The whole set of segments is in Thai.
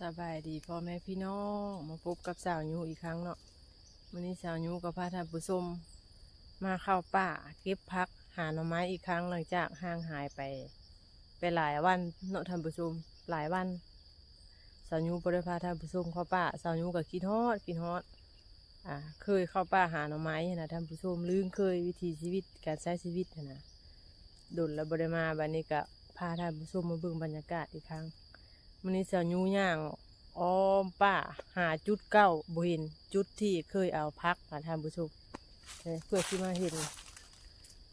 สบายดีพ่อแม่พี่น้องมาพบกับสาวยูอีกครั้งเนาะวันนี้สาวยูกับพาท่านผู้ชมมาเข้าป่าเก็บพักหาหน่อไม้อีกครั้งหลังจากห่างหายไป ไปหลายวันเนาะท่านผู้ชมหลายวันสาวยูบริพาท่านผู้ชมเข้าป่าสาวยูกับคิดฮอดคิดฮอดอ่าเคยเข้าป่าหาหน่อไม้นะท่านผู้ชมลืมเคยวิถีชีวิตการใช้ชีวิตนะนะดนแล้วบริมาบันนี้ก็พาท่านผู้ชมมาเบิ่งบรรยากาศอีกครั้ง มันนี้เสายูย่างอ้อมป่าหาจุดเก้าบุห็นจุดที่เคยเอาพักมาทานผู้ชเอ้ยเพื่อที่มาเห็น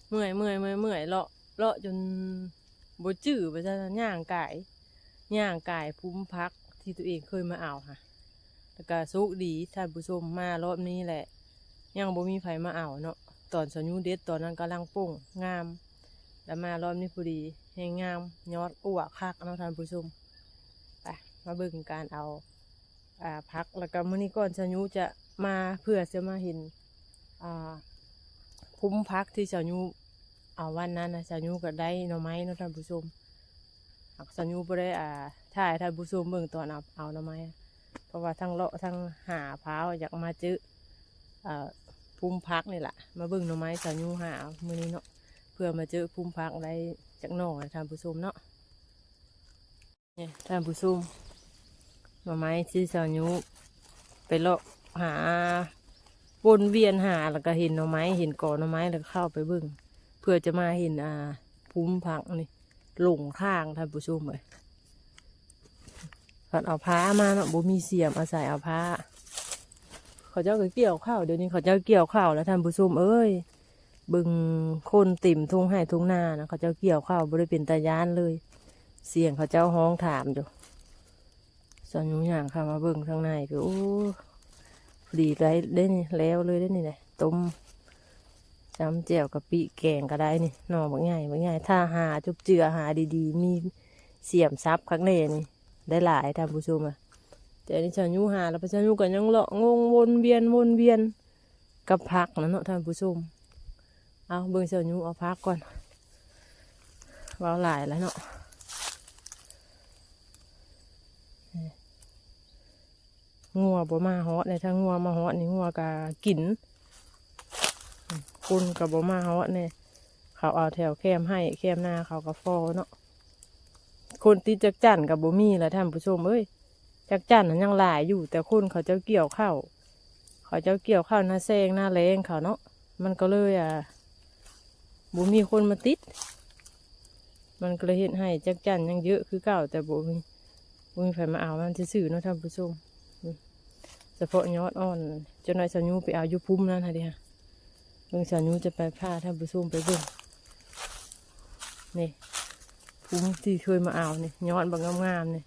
เมื่อยเมื่อยเมื่อยเมื่อยเลาะเลาะจนบจื้อไปซะย่างกายย่างกายภูมิพักที่ตัวเองเคยมาเอาค่ะแล้วก็สุกดีท่านผู้ชมมารอบนี้แหละ ยังบ่มีไผมาเอาเนาะตอนสายูเด็ดตอนนั้นกำลังโป่งงาม แล้วมารอบนี้พอดีแหงงามยอดอ้วกคักเนาะท่านผู้ชม มาเบิ่งการเอาอ่าพักแล้วก็มื้อนี้ก่อนชายุจะมาเพื่อจะมาเห็นอ่าพุ่มพักที่ชายุเอาวันนั้นนะชายุก็ได้หน่อไม้เนาะท่านผู้ชมหากชายุบ่ได้อ่าถ่ายให้ท่านผู้ชมเบิ่งตอนเอาเอาหน่อไม้เพราะว่าทั้งเลาะทั้งหาพร้าวอยากมาเจออ่าพุ่มพักนี่แหละมาเบิ่งหน่อไม้ชายุหาเมื้อนี้เนาะเพื่อมาเจอพุ่มพักได้จากหน่อให้ท่านผู้ชมเนาะเนี่ยท่านผู้ชม หน่อไม้ที่สาวยุไปเลาะหาวนเวียนหาแล้วก็เห็นหน่อไม้เห็นก่อหน่อไม้แล้วเข้าไปเบิ่งเพื่อจะมาเห็นอ่าภูมิพักนี่หลงทางท่านผู้ชมเลยเขาเอาผ้ามาเนาะบ่มีเสียมอาศัยเอาผ้าเขาเจ้าก็เกี่ยวข้าวเดี๋ยวนี้เขาเจ้าเกี่ยวข้าวแล้วท่านผู้ชมเอ้ยบึงคนติ่มทุ่งให้ทุ่งนานะเขาเจ้าเกี่ยวข้าวบริเป็นตายานเลย เสียงเขาเจ้าห้องถามอยู่ สอนยุอย่างค่ะมาเบิ่งข้างในก็โอ้ดีได้ได้นี่แล้วเลยได้นี่แหละต้มจำแจ่วกะปิแกงก็ได้นี่หน่อบางง่ายบางง่ายถ้าหาจุบเจือหาดีๆ มีเสียมซับข้างในนี่ได้หลายท่านผู้ชมอะแต่อันนี่สอนยุหาแล้วพระเจ้ายุกันยังเลาะงงวนเวียนวนเวียนกับพักนะเนาะท่านผู้ชมเอาเบิ่งสอนยุเอาพักก่อนเว่าหลายแล้วเนาะ งัวบ่มาฮอดเลยถ้างัวมาฮอดนี่งัวกะกินคุณกับบ่มาฮอดเนี่ยเขาเอาแถวแคมให้แคมหน้าเขาก็ฟอเนาะคนติดจักจั่นกับบ่มีแหละท่านผู้ชมเอ้ยจักจั่นนั้นยังหลายอยู่ แต่คนเขาเจ้าเกี่ยวข้าวเขาเจ้าเกี่ยวข้าวหน้าแซงหน้าแรงเขาเนาะมันก็เลยอะบ่มีคนมาติด มันก็เลยเห็นให้จักจั่นยังเยอะคือเก่าแต่บ่มีบ่มีใครมาเอามันซื่อเนาะท่านผู้ชม เฉพาะยอดอ่อนเจนนายสายูไปเอายุพุ่มนั่นฮะเดียเบิ่งสายูจะไปพาท่านผู้ชมไปเบิ่งนี่พุ่มที่เคยมาเอานี่ยอดบางงามๆนี่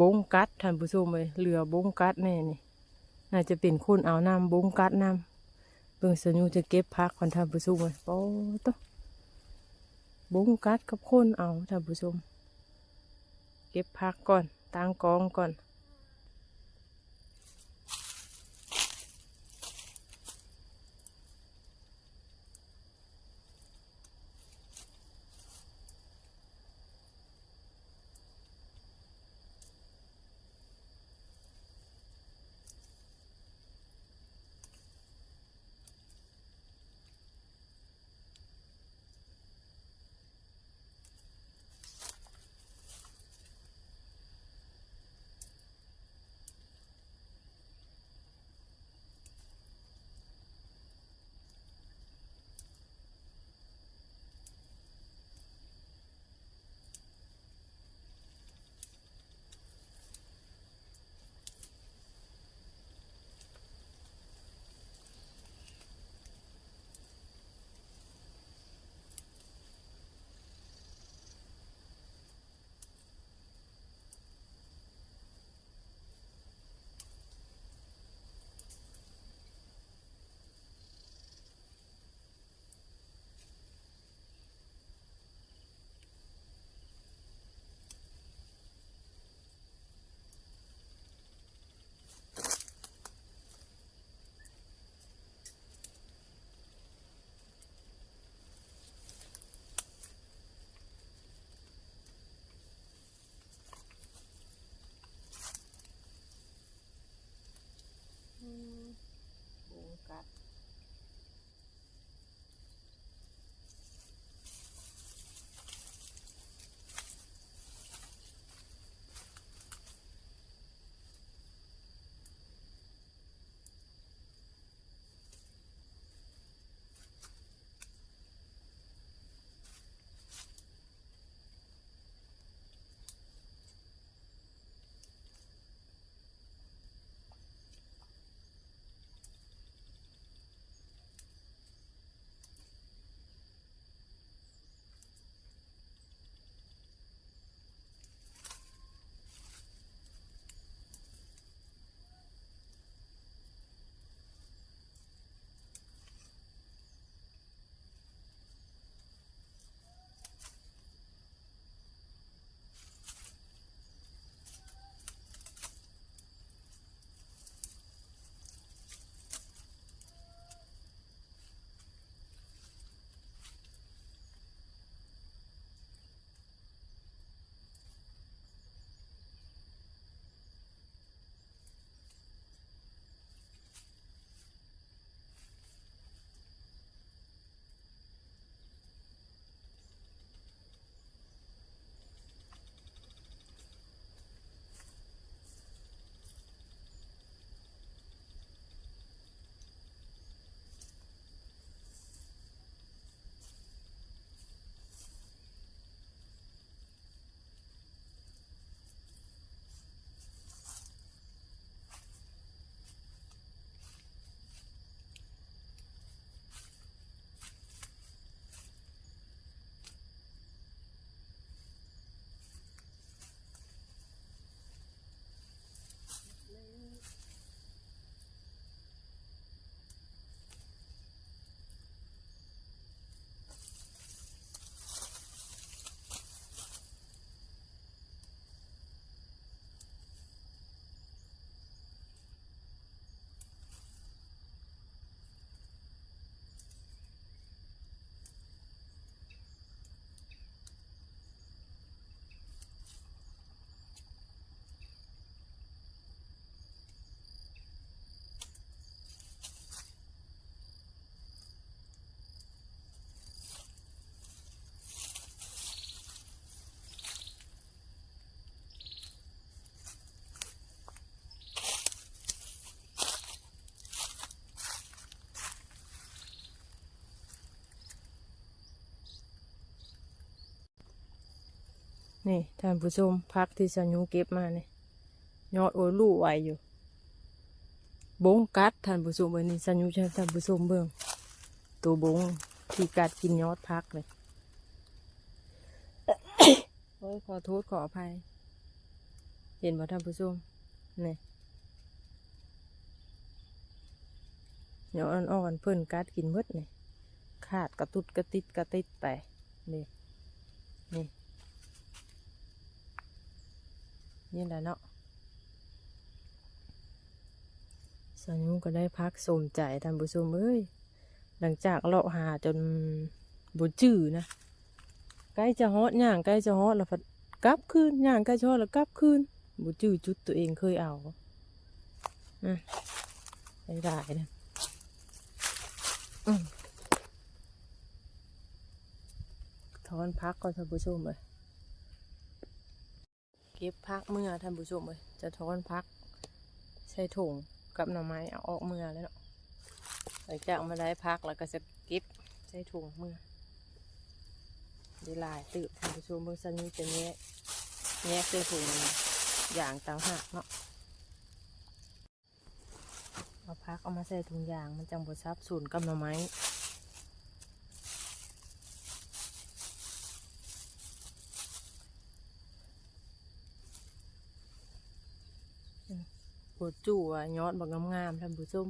บงกัดท่านผู้ชมเลยเรือบงกัดแน่นี่น่าจะเป็นคนเอาน้ำบงกัดน้ำเบิ่งสายูจะเก็บพักคนท่านผู้ชมเลยโป๊ะตะบงกัดกับคนเอาท่านผู้ชม เก็บพักก่อนตั้งกองก่อน นี่ท่านผู้ชมพักที่สายูเก็บมาเนี่ยยอดโอ้ยลู่ไวอยู่ บงกัดท่านผู้ชมเอ้ยนี่สายูใช้ท่านผู้ชมเบิ่งตัวบงที่กัดกินยอดพักเลยโอ้ยขอโทษขออภัย เห็นบ่ท่านผู้ชมนี่เดี๋ยอ่อนๆเพิ่นกัดกินมดนี่ขาดกระตุดกระติดกระติดไปนี่ นี่แหละเนาะสายุก็ได้พักสมใจท่านผู้ชมเอ้ยหลังจากเลาะหาจนบุจื้อนะใกล้จะฮอดย่างใกล้จะฮอดแล้วพัดกลับคืนย่างใกล้จะฮอดแล้วกลับคืนบุจื้อจุดตัวเองเคยเอาอะได้ได้นะอืมถอนพักก่อนท่านผู้ชมเลย เก็บพักเมื่อท่านผู้ชมเลยจะถอนพัก ใส่ถุงกับหน่อไม้เอาออกเมื่อแล้วเนาะหลังจากมาได้พักแล้วก็จะเก็บใส่ถุงเมื่อดีลายตื่นท่านผู้ชมเบิ่งสันนี้จะแยกแยกใส่ถุงอย่างต่างหากเนาะเอาพักเอามาใส่ถุงยางมันจังบดซับสูนกับหน่อไม้ ปวดจู่อะยอดบักงามๆท่านผู้ชม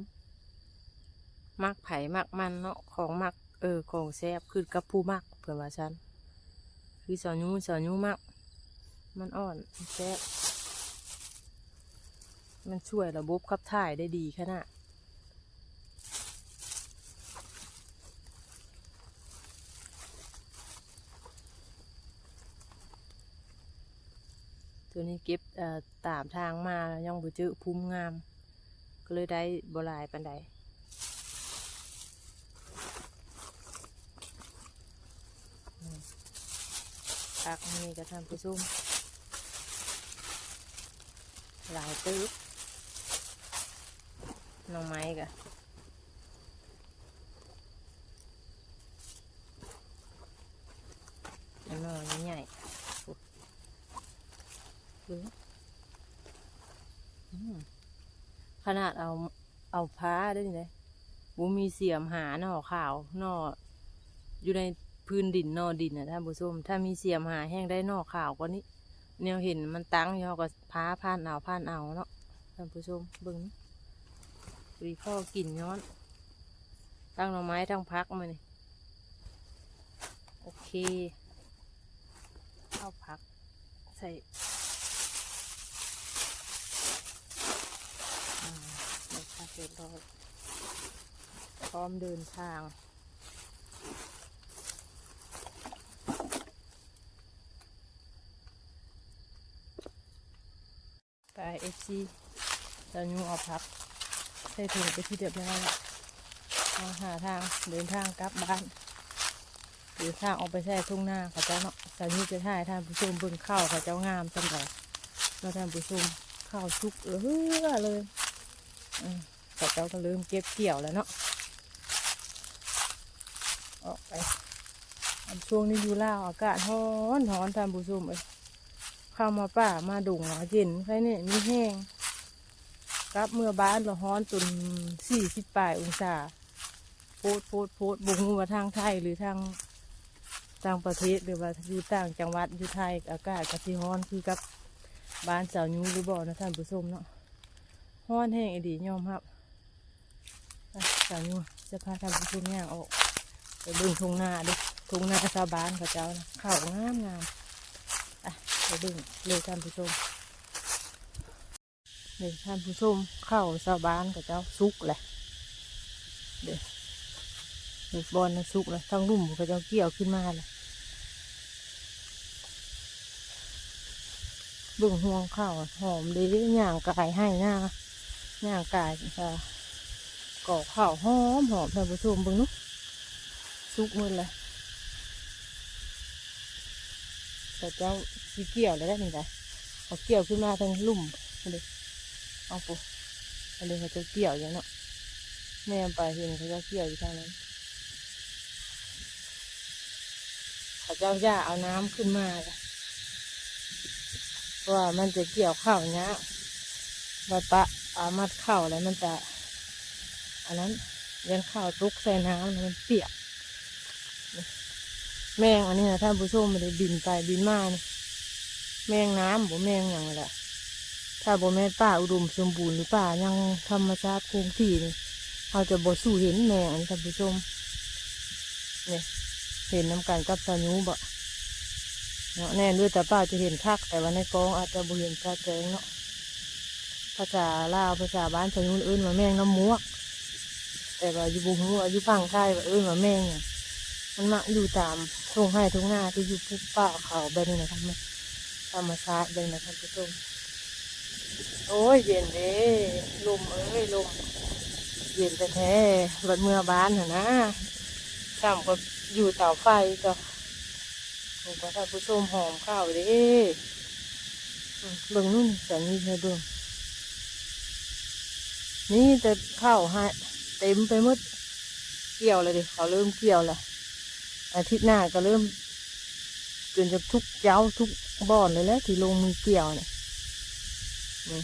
มักไผ่มักมันเนาะของมักเออของแซ่บคือกับผู้มักเผื่อว่าฉันคือสอนยูสอนยูมากมันอ่อนมันแซ่บมันช่วยระบบขับถ่ายได้ดีขนาด ตัวนี้เก็บเอ่อตามทางมายังบ่เจอภูมิงาม ก็เลยได้บหลายปันใดพักนี่ก็ทำไปซุ่มหลายตื้อหน้องไม้กะอันนอนใหญ่ๆปุ๊บ ดูอืมขนาดเอาเอาพ้าได้เลยบูมีเสียมหาหน่อขาวหน่ออยู่ในพื้นดินนอดินนะท่านผู้ชมถ้ามีเสียมหาแห้งได้นอข่าวกว่านี้แนวเห็นมันตั้งยู่เขาก็พาผ่านเอาผ่านเอาเนาะท่านผู้ชมเบิ้งวีข้อกินย้อน ตั้งหน่อไม้ทั้งพักมานี่โอเคเข้าพักใส่อ่า ในคาเฟ่รอยพร้อมเดินทางไปเอฟซีเรายูเอาพักใส่ถุงไปที่เรียบร้อยแล้วเอาหาทางเดินทางกลับบ้านเดินทางออกไปแช่ทุ่งหน้าเขาเจ้าเนาะสามีจะถ่ายท่านผู้ชมเบิ่งข้าวเขาเจ้างามจังเลยแล้วท่านผู้ชมข้าวชุกเออเลยอืม เขาเจ้าก็เริ่มเก็บเกี่ยวแล้วเนาะออกไปช่วงนี้อยู่ล่าอากาศร้อนร้อนท่านผู้ชมเอ้ยเข้ามาป่ามาดุงหอเย็นใครเนี่ยมีแห้งกลับเมื่อบ้านเราฮ้อนจนสี่สิบปลายองศาโพดโพดโพดบุงว่าทางไทยหรือทางต่างประเทศหรือว่าอยู่ต่างจังหวัดอยู่ไทยอากาศกะทิฮ้อนคือกับบ้านสาวยูหรือบ่นะท่านผู้ชมเนาะฮ้อนแห้งอีดียอมครับ สาวจะพาท่านผู้ชมย่างออกไปเบิ่งทุ่งนาดิทุ่งนาชาวบ้านเขาเจ้านะข้าวงามงามไปดึงเลยท่านผู้ชมเลยท่านผู้ชมเข้าชาวบ้านกับเจ้าซุกแหละเดี๋ยวเด็กบอลนะซุกเลยทั้งรุ่มกับเจ้าเกี่ยวขึ้นมาเลยเบิ่งห่วงข้าวหอมดีย่างกายให้หน้าย่างกายค่ะ ก่อข้าวหอมหอมท่านผู้ชมเบิ่งนุ๊กซุกมือเลยแต่เจ้าสีเกี่ยวเลยได้นี่ไงเอาเกี่ยวขึ้นมาทางลุ่มอันนี้เอาปุ๊อันนี้เขาจะเกี่ยวอย่างเนาะแม่ไปเห็นเขาจะเกี่ยวอยู่ทางนั้นเขาเจ้าย่าเอาน้ำขึ้นมาจ้ะราะว่ามันจะเกี่ยวข้าวเนี้ยใบปะอามัดข้าวแล้วมันจะ อันนั้นเลี้ยงข้าวตุกใส่น้ำมันเปียก แมงอันนี้นะท่านผู้ชมมันได้บินไปบินมานี่แมงน้ำบ่แมงอย่างไรล่ะถ้าบ่แม่ป่าอุดมสมบูรณ์หรือป่ายังธรรมชาติคงที่นี่เราจะบ่สู้เห็นแมงอันนี้ท่านผู้ชมเนี่ยเห็นน้ำกันกับสายูบ่เนาะแน่ด้วยแต่ป้าจะเห็นคักแต่ว่าในกองอาจจะบ่เห็นชัดเจนเนาะภาษาลาวภาษาบ้านสายูเอิ้นว่าแมงน้ำมวก แต่ว่าอยู่บุงหัวอยู่ฟังไทยว่าเอิ้นว่าแมงเนี่ยมันมาอยู่ตามทุ่งไร่ทุ่งนาที่อยู่ภูป่าเขาแบบนี้นะครับมันธรรมชาติแบบนี้นะครับทุกคนโอ้ยเย็นเด้ลมเอ้ยลมเย็นแท้ๆรถเมื่อบ้านเหรอนะซ้ำก็อยู่เตาไฟก็ผมก็ท่านผู้ชมหอมข้าวเด้เบิ่งนู่นแสงนี้ให้เบิ่งนี่แต่ข้าวให้ เต็มไปหมดเกี่ยวเลยดิเขาเริ่มเกี่ยวแล้วอาทิตย์หน้าก็เริ่มจนจะทุกเจ้าทุกบ่อนเลยแหละที่ลงมือเกี่ยวเนี่ยนี่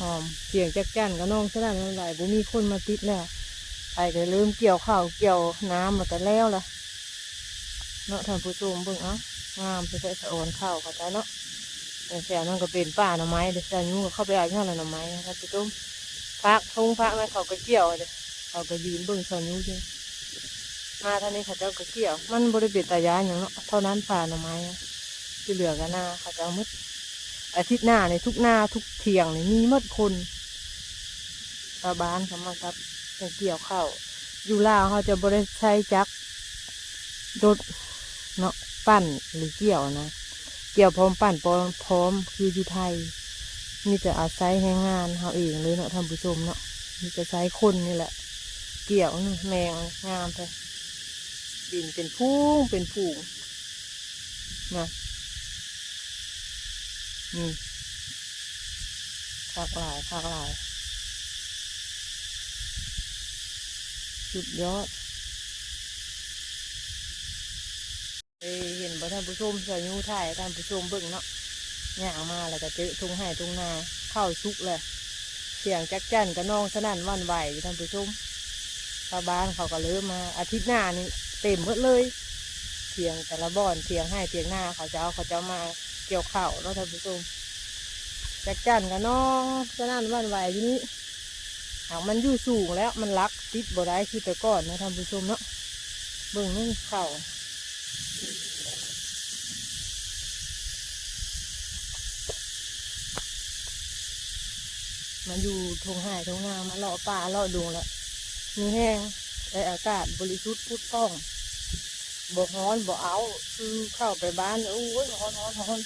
หอมเสียงจักจั่นก็น้องสนั่นน้ำไหลบุมีคนมาติดแล้วไปก็เริ่มเกี่ยวข้าวเกี่ยวน้ำมาแต่แล้วละเนาะท่านผู้ชมเบิ่งเอ้างามไปใส่สะออนข้าวเขาใจเนาะแต่แถวนั้นก็เป็นป่าหน่อไม้เดี๋ยวจะยุ่งก็เข้าไปเอาข้าวหน่อไม้นะครับผู้ชม พักทุ่งพักนะเขาก็เกี่ยวเลยเขาก็ยืนเบิ่งสอนยุ่งเลยมาท่านนี้เขาเจ้าก็เกี่ยว มันบริเวณตายานอย่างเนาะเท่านั้นป่าหน่อไม้อะที่เหลือกันหน้าเขาเจ้ามืดอาทิตย์หน้าในทุกหน้าทุกเที่ยงนี่มีหมดคนชาวบ้านเขามาครับจะเกี่ยวข้าวอยู่ลาวเขาจะบริใช้จักรรถเนาะปั้นหรือเกี่ยวนะ เกี่ยวพร้อมปั้นพร้อมพร้อมคืออยู่ไทย นี่จะอาศัยแรงงานเขาเองเลยเนาะท่านผู้ชมเนาะนี่จะใช้คนนี่แหละ เกี่ยวนี่แมงงามเลยบินเป็นพุ่งเป็นผูงนะนี่คักหลายคักหลายสุดยอดเอ้ยเห็นบ่ท่านผู้ชมใส่ยูถ่ายท่านผู้ชมเบิ่งเนาะ ย่างมาแล้วก็เจอทุ่งไห่ทุ่งนาเข้าชุกเลยเสียงจักจั่นก็น้องสนั่นวันไหวอยู่ท่านผู้ชมชาวบ้านเขาก็เริ่มมาอาทิตย์หน้านี่เต็มหมดเลยเทียงแต่ละบ่อนเทียงให้เทียงหน้าเขาจะเอาเขาจะเอามาเกี่ยวข้าวแล้วท่านผู้ชมจักจั่นกับน้องจะนั่นวันไหวทีนี้หากมันอยู่สูงแล้วมันรักติดบ่ได้คือแต่ก่อนนะท่านผู้ชมเนาะเบิ่งนี่เข่า มันอยู่ทงหายทงนามาเลาะป่าเลาะดงแล้วมีแห้งได้อากาศบริสุทธิ์พุทธต้องบ่ฮ้อนบ่เอาคือเข้าไปบ้านโอ้ยฮ้อนฮ้อนฮ้อน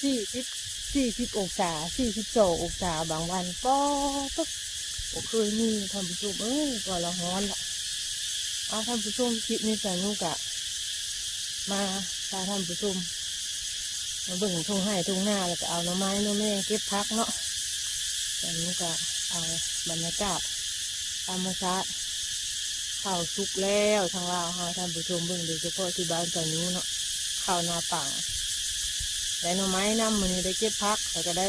สี่สิบสี่สิบองศาสี่สิบสององศาบางวันก็ปุ๊บโอเคยมีท่านผู้ชมเอ้ยก่อนละฮ้อนละเอาท่านผู้ชมคลิปนี้ใส่นุกะ มาพาท่านผู้ชมมาเบิ่งทุ่งไห่ทุ่งนาแล้วก็เอาหน่อไม้หน่อแม่เก็บพักเนาะ ใส่นุกะเอาบรรยากาศธรรมชาติข้าวสุกแล้วทางลาวค่ะท่านผู้ชมเบิ่งโดยเฉพาะที่บ้านจานูเนาะข้าวนาปังได้หน่อไม้น้ำมันได้เก็บพักแล้วก็ได้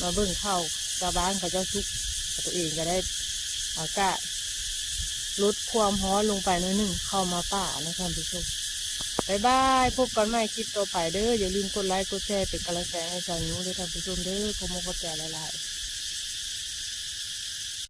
มาเบิ่งข้าวชาวบ้านเขาเจ้าสุกตัวเองก็ได้อากาศลดความร้อนลงไปน่อยหนึ่งเข้ามาป่านะท่านผู้ชมบายบายพบกันใหม่คลิปต่อไปเด้ออย่าลืมกดไลค์กดแชร์เป็นกำลังใจให้จานูด้วยท่านผู้ชมเด้อขอบคุณขอบใจหลายๆ